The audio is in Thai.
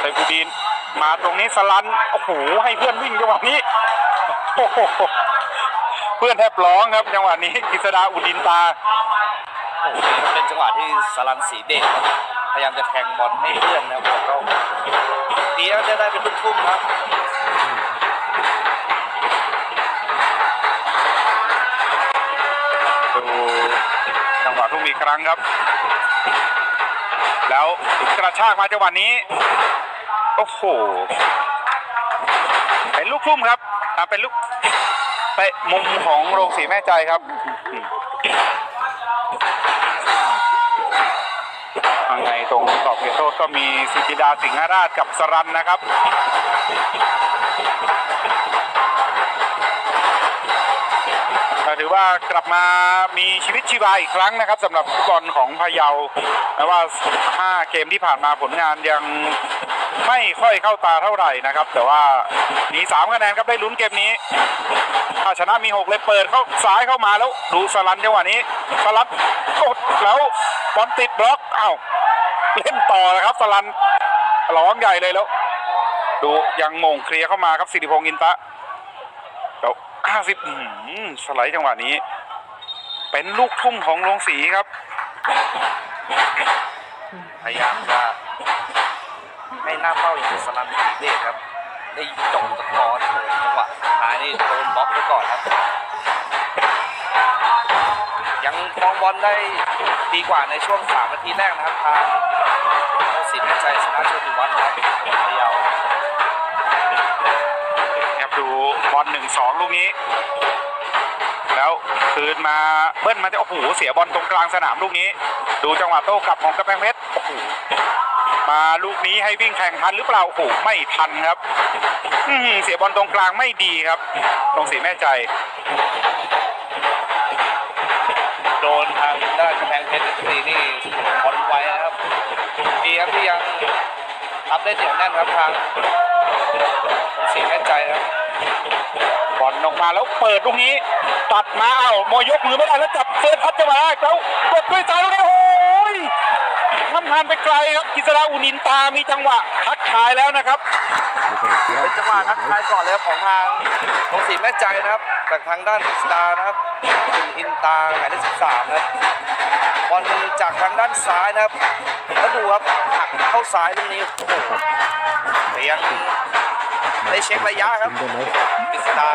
ไซบูดีนมาตรงนี้สลันโอ้โหให้เพื่อนวิ่งจังหวะนี้โอ้โหเพื่อนแทบร้องครับจังหวะนี้กฤษดาอุดินตาโอ้โหนี่เป็นจังหวะที่สลันสีเดชครับพยายามจะแทงบอลให้เพื่อนนะครับแต่ก็ดีแล้วจะได้เป็นลูกทุ่มครับดูจังหวะทุ่มอีกครั้งครับ แล้วกระชากมาจังหวะนี้ โอ้โห เป็นลูกทุ่มครับอ่าเป็นลูกเตะมุมของโรงสีแม่ใจครับทางในตรงตอบเขตโทษก็มีสิทธิดาสิงหราชกับสรันนะครับ ว่ากลับมามีชีวิตชีวาอีกครั้งนะครับสำหรับฟุตบอลของพะเยาแม้ว่า 5 เกมที่ผ่านมาผลงานยังไม่ค่อยเข้าตาเท่าไหร่นะครับ แต่ว่ามี3คะแนนครับได้ลุ้นเกมนี้ ถ้าชนะมี 6 เลยเปิดเข้าซ้ายเข้ามาแล้วดูสลันจังหวะนี้สลันกดแล้วบอลติดบล็อกอ้าวเล่นต่อนะครับสลันร้องใหญ่เลยแล้ว ดูยังมงเคลียร์เข้ามาครับสิริพงษ์อินตะาสิบสไลด์จังหวะนี้ เป็นลูกทุ่มของโรงสีครับ พยายามจะให้หน้าเป้าอย่างสลันสีเดชครับ ได้จบตะกอนโอ้โหจังหวะสุดท้ายนี่โดนบล็อกไว้ก่อนครับ ยังครองบอลได้ดีกว่าในช่วงสามนาทีแรกนะครับทางสินแม่ใจชนะโชติวัฒน์ครับพะเยาครับดู บอลหนึ่งสองลูกนี้ แล้วคืนมาเบิ้ลมาจะโอ้โหเสียบอลตรงกลางสนามลูกนี้ ดูจังหวะโต้กลับของกำแพงเพชรโอ้โหมาลูกนี้ให้วิ่งแข่งทันหรือเปล่าโอ้โหไม่ทันครับอืเสียบอลตรงกลางไม่ดีครับตรงสีแม่ใจโดนทางด้านกำแพงเพชรสีนี่บอลไวนะครับดีครับที่ยังรับได้เหนียวแน่นครับทางสีแม่ใจครับ บอลออกมาแล้วเปิดลูกนี้ ตัดมาเอ้าโมยกมือไม่ได้แล้วจับเฟิร์สพัดจังหวะแรกแล้วกดด้วยซ้ายลูกนี้โอ้ยทำงานไปไกลครับกิษดาอุนินตามีจังหวะทักทายแล้วนะครับเป็นจังหวะทักทายก่อนเลยครับของทางของสีแม่ใจนะครับจากทางด้านสตาร์นะครับคุณอินตาหมายเลขสิบสามนะครับบอลจากทางด้านซ้ายนะครับแล้วดูครับหักเข้าซ้ายตรงนี้โอ้โหแต่ยัง ได้เช็คระยะครับกฤษดา